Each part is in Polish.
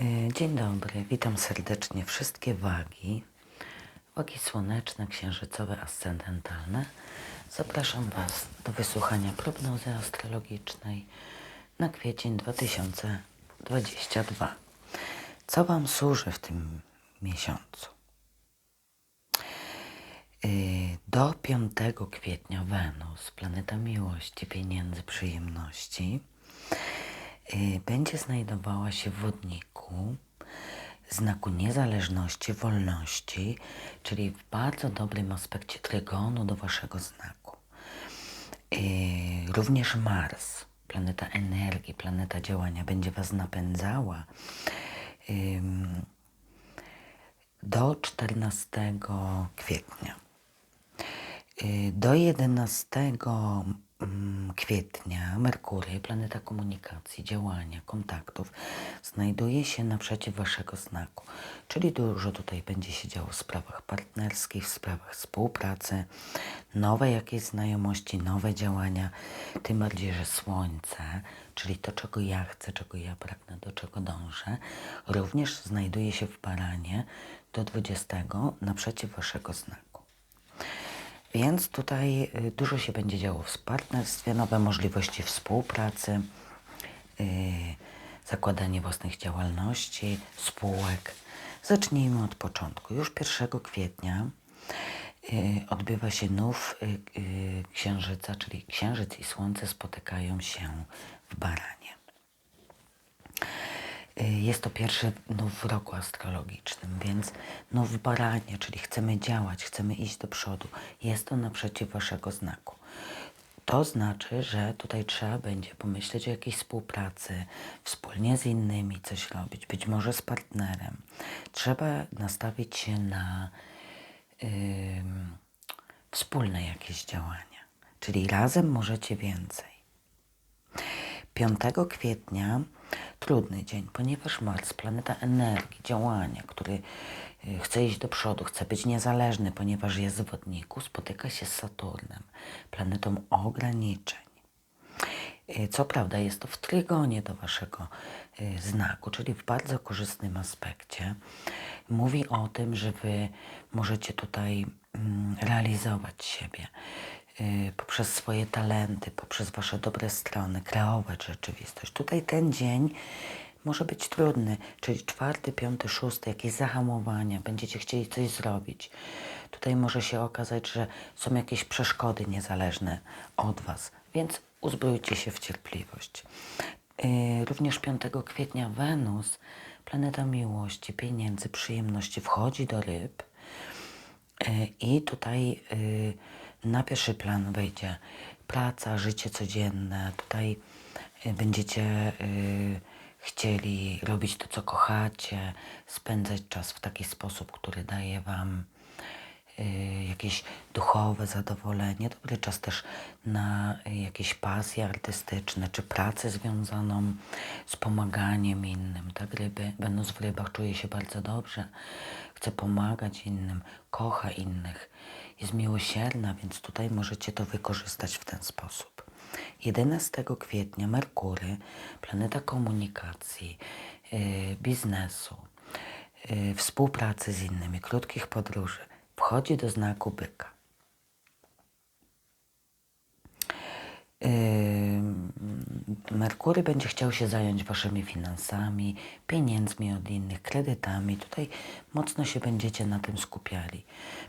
Y, Dzień dobry, witam serdecznie wszystkie wagi, wagi słoneczne, księżycowe, ascendentalne. Zapraszam Was do wysłuchania prognozy astrologicznej na kwiecień 2022. Co Wam służy w tym miesiącu? Y, Do 5 kwietnia Wenus, planeta miłości, pieniędzy, przyjemności, będzie znajdowała się w wodniku, znaku niezależności, wolności, czyli w bardzo dobrym aspekcie trygonu do Waszego znaku. Y, Również Mars, planeta energii, planeta działania, będzie Was napędzała do 14 kwietnia. Y, Do 11 mm, kwietnia Merkury, planeta komunikacji, działania, kontaktów, znajduje się naprzeciw Waszego znaku. Czyli dużo tutaj będzie się działo w sprawach partnerskich, w sprawach współpracy, nowe jakieś znajomości, nowe działania. Tym bardziej, że Słońce, czyli to, czego ja chcę, czego ja pragnę, do czego dążę, również znajduje się w baranie do 20 naprzeciw Waszego znaku. Więc tutaj y, dużo się będzie działo w partnerstwie, nowe możliwości współpracy, y, zakładanie własnych działalności, spółek. Zacznijmy od początku. Już 1 kwietnia y, odbywa się nów księżyca, czyli księżyc i słońce spotykają się w baranie. Y, Jest to pierwszy nów w roku astrologicznym, więc nów w baranie, czyli chcemy działać, chcemy iść do przodu. Jest to naprzeciw waszego znaku. To znaczy, że tutaj trzeba będzie pomyśleć o jakiejś współpracy, wspólnie z innymi coś robić, być może z partnerem. Trzeba nastawić się na ym, wspólne jakieś działania, czyli razem możecie więcej. 5 kwietnia trudny dzień, ponieważ Mars, planeta energii, działania, który y, chce iść do przodu, chce być niezależny, ponieważ jest w wodniku, spotyka się z Saturnem, planetą ograniczeń. Y, Co prawda jest to w trygonie do waszego y, znaku, czyli w bardzo korzystnym aspekcie. Mówi o tym, że wy możecie tutaj mm, realizować siebie poprzez swoje talenty, poprzez wasze dobre strony, kreować rzeczywistość. Tutaj ten dzień może być trudny, czyli czwarty, piąty, szósty, jakieś zahamowania, będziecie chcieli coś zrobić. Tutaj może się okazać, że są jakieś przeszkody niezależne od Was, więc uzbrójcie się w cierpliwość. Yy, również 5 kwietnia Wenus, planeta miłości, pieniędzy, przyjemności, wchodzi do ryb. Y, I tutaj y, na pierwszy plan wejdzie praca, życie codzienne. Tutaj y, będziecie y, chcieli robić to, co kochacie, spędzać czas w taki sposób, który daje Wam y, jakieś duchowe zadowolenie. Dobry czas też na jakieś pasje artystyczne, czy pracę związaną z pomaganiem innym. Tak, ryby, będąc w rybach, czuje się bardzo dobrze, chce pomagać innym, kocha innych, jest miłosierna, więc tutaj możecie to wykorzystać w ten sposób. 11 kwietnia Merkury, planeta komunikacji, y, biznesu, y, współpracy z innymi, krótkich podróży, wchodzi do znaku byka. Yy, Merkury będzie chciał się zająć waszymi finansami, pieniędzmi od innych, kredytami. Tutaj mocno się będziecie na tym skupiali.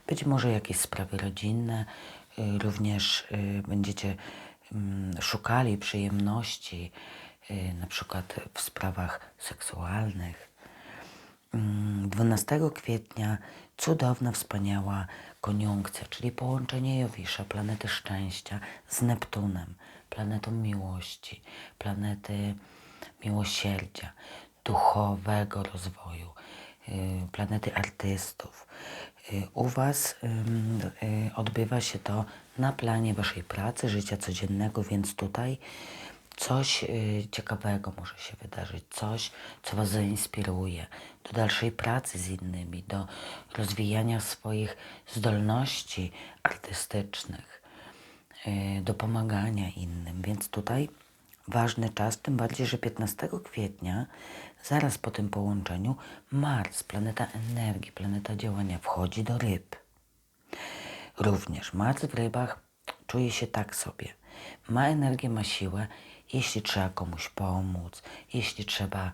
Być może jakieś sprawy rodzinne, yy, również yy, będziecie mm, szukali przyjemności, yy, na przykład w sprawach seksualnych. Mm, 12 kwietnia cudowna, wspaniała koniunkcja, czyli połączenie Jowisza, planety szczęścia z Neptunem, planetą miłości, planety miłosierdzia, duchowego rozwoju, y, planety artystów. Y, U Was y, odbywa się to na planie Waszej pracy, życia codziennego, więc tutaj coś ciekawego może się wydarzyć, coś, co Was zainspiruje do dalszej pracy z innymi, do rozwijania swoich zdolności artystycznych, do pomagania innym. Więc tutaj ważny czas, tym bardziej, że 15 kwietnia, zaraz po tym połączeniu, Mars, planeta energii, planeta działania, wchodzi do ryb. Również Mars w rybach czuje się tak sobie. Ma energię, ma siłę, jeśli trzeba komuś pomóc, jeśli trzeba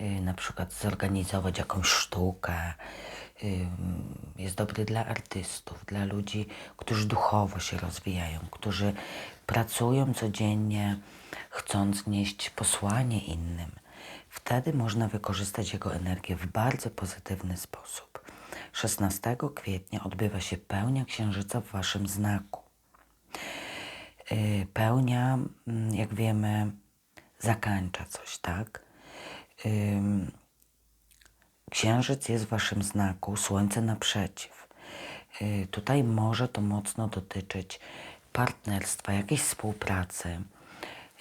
y, na przykład zorganizować jakąś sztukę. Jest dobry dla artystów, dla ludzi, którzy duchowo się rozwijają, którzy pracują codziennie, chcąc nieść posłanie innym. Wtedy można wykorzystać jego energię w bardzo pozytywny sposób. 16 kwietnia odbywa się pełnia księżyca w waszym znaku. Y, Pełnia, mm, jak wiemy, zakańcza coś, tak? Księżyc jest w waszym znaku, słońce naprzeciw. Y, Tutaj może to mocno dotyczyć partnerstwa, jakiejś współpracy.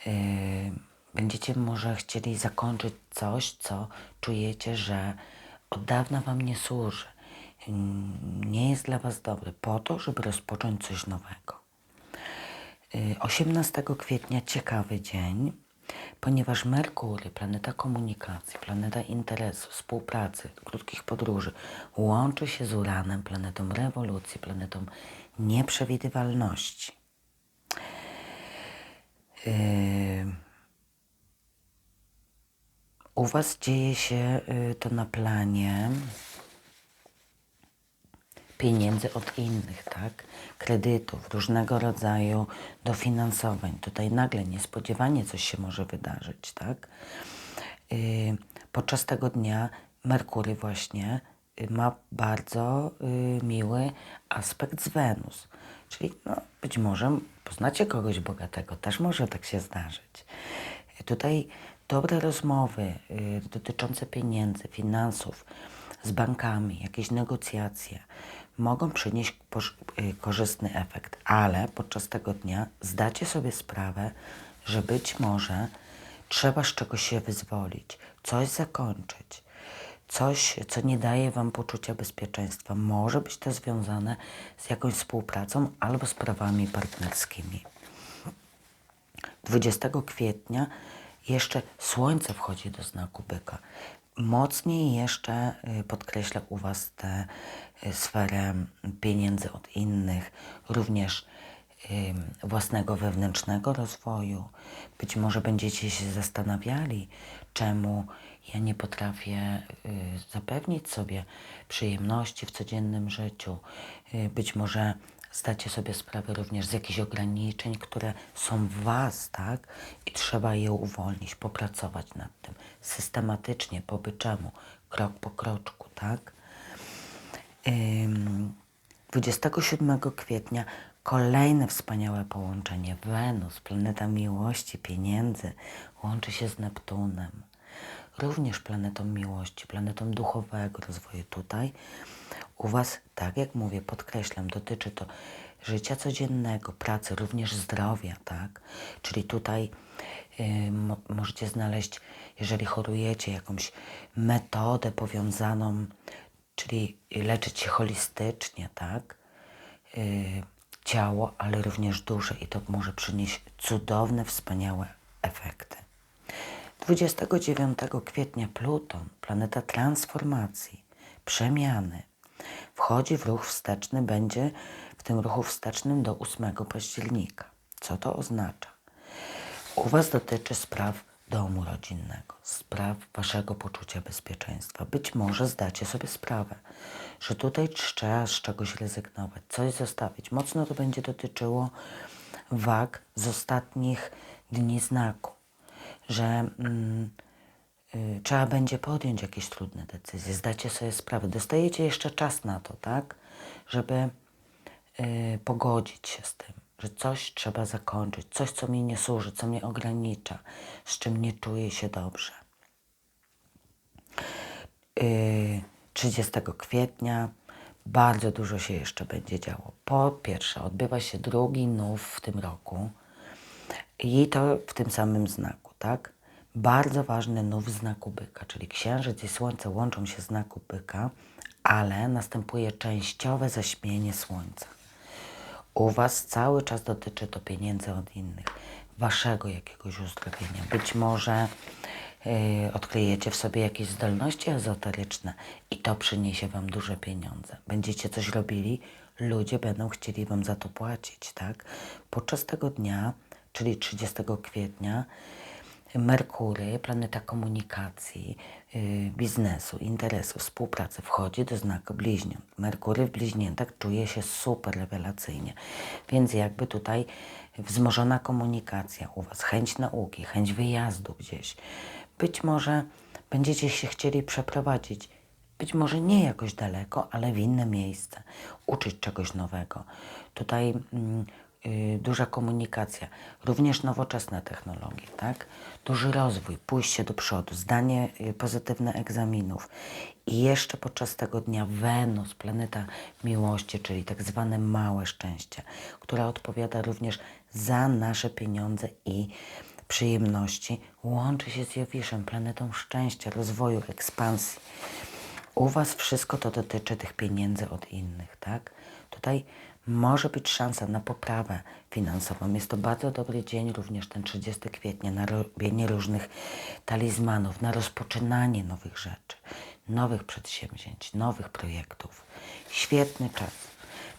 Y, Będziecie może chcieli zakończyć coś, co czujecie, że od dawna wam nie służy. Ym, Nie jest dla was dobre, po to, żeby rozpocząć coś nowego. Y, 18 kwietnia ciekawy dzień, ponieważ Merkury, planeta komunikacji, planeta interesu, współpracy, krótkich podróży, łączy się z Uranem, planetą rewolucji, planetą nieprzewidywalności. Yy, U Was dzieje się y, to na planie pieniędzy od innych, tak? Kredytów, różnego rodzaju dofinansowań. Tutaj nagle niespodziewanie coś się może wydarzyć, tak? Yy, podczas tego dnia Merkury właśnie y, ma bardzo y, miły aspekt z Wenus. Czyli no, być może poznacie kogoś bogatego, też może tak się zdarzyć. Tutaj dobre rozmowy y, dotyczące pieniędzy, finansów z bankami, jakieś negocjacje mogą przynieść y, korzystny efekt, ale podczas tego dnia zdacie sobie sprawę, że być może trzeba z czegoś się wyzwolić, coś zakończyć, coś, co nie daje Wam poczucia bezpieczeństwa. Może być to związane z jakąś współpracą albo sprawami partnerskimi. 20 kwietnia jeszcze Słońce wchodzi do znaku byka. Mocniej jeszcze y, podkreśla u Was tę y, sferę pieniędzy od innych, również własnego wewnętrznego rozwoju. Być może będziecie się zastanawiali, czemu ja nie potrafię y, zapewnić sobie przyjemności w codziennym życiu. Być może zdacie sobie sprawę również z jakichś ograniczeń, które są w Was, tak? I trzeba je uwolnić, popracować nad tym systematycznie, po byczemu, krok po kroczku, tak? Ym, 27 kwietnia kolejne wspaniałe połączenie. Wenus, planeta miłości, pieniędzy, łączy się z Neptunem. Również planetą miłości, planetą duchowego rozwoju. Tutaj u Was, tak jak mówię, podkreślam, dotyczy to życia codziennego, pracy, również zdrowia, tak? Czyli tutaj y, mo- możecie znaleźć, jeżeli chorujecie, jakąś metodę powiązaną, czyli leczyć się holistycznie, tak? Y, ciało, ale również duszę i to może przynieść cudowne, wspaniałe efekty. 29 kwietnia Pluton, planeta transformacji, przemiany, wchodzi w ruch wsteczny, będzie w tym ruchu wstecznym do 8 października. Co to oznacza? U Was dotyczy spraw domu rodzinnego, spraw Waszego poczucia bezpieczeństwa. Być może zdacie sobie sprawę, że tutaj trzeba z czegoś rezygnować, coś zostawić. Mocno to będzie dotyczyło wag z ostatnich dni znaku, że mm, trzeba będzie podjąć jakieś trudne decyzje, zdacie sobie sprawę. Dostajecie jeszcze czas na to, tak, żeby y, pogodzić się z tym, że coś trzeba zakończyć, coś, co mi nie służy, co mnie ogranicza, z czym nie czuję się dobrze. Yy, 30 kwietnia bardzo dużo się jeszcze będzie działo. Po pierwsze, odbywa się drugi nów w tym roku i to w tym samym znaku, tak? Bardzo ważny nów znaku byka, czyli księżyc i słońce łączą się znaku byka, ale następuje częściowe zaśmienie słońca. U Was cały czas dotyczy to pieniędzy od innych. waszego jakiegoś uzdrowienia. Być może y, odkryjecie w sobie jakieś zdolności ezoteryczne i to przyniesie wam duże pieniądze. Będziecie coś robili, ludzie będą chcieli wam za to płacić, tak? Podczas tego dnia, czyli 30 kwietnia, Merkury, planeta komunikacji, yy, biznesu, interesu, współpracy, wchodzi do znaku bliźniąt. Merkury w bliźniętach czuje się super rewelacyjnie, więc jakby tutaj wzmożona komunikacja u Was, chęć nauki, chęć wyjazdu gdzieś. Być może będziecie się chcieli przeprowadzić, być może nie jakoś daleko, ale w inne miejsce, uczyć czegoś nowego. Tutaj mm, y, duża komunikacja, również nowoczesne technologie, tak? Duży rozwój, pójście do przodu, zdanie y, pozytywne egzaminów. I jeszcze podczas tego dnia Wenus, planeta miłości, czyli tak zwane małe szczęście, która odpowiada również za nasze pieniądze i przyjemności, łączy się z Jowiszem, planetą szczęścia, rozwoju, ekspansji. U Was wszystko to dotyczy tych pieniędzy od innych, tak? Tutaj może być szansa na poprawę finansową. Jest to bardzo dobry dzień, również ten 30 kwietnia, na robienie różnych talizmanów, na rozpoczynanie nowych rzeczy, nowych przedsięwzięć, nowych projektów. Świetny czas.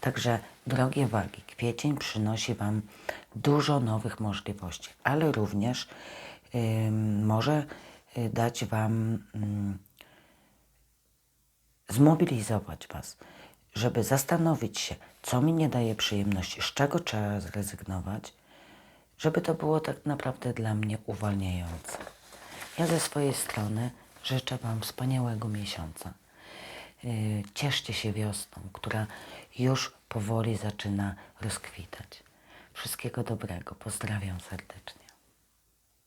Także, drogie wagi, kwiecień przynosi Wam dużo nowych możliwości, ale również ym, może y, dać Wam ym, zmobilizować Was, żeby zastanowić się, co mi nie daje przyjemności, z czego trzeba zrezygnować, żeby to było tak naprawdę dla mnie uwalniające. Ja ze swojej strony życzę Wam wspaniałego miesiąca. Yy, Cieszcie się wiosną, która już powoli zaczyna rozkwitać. Wszystkiego dobrego. Pozdrawiam serdecznie.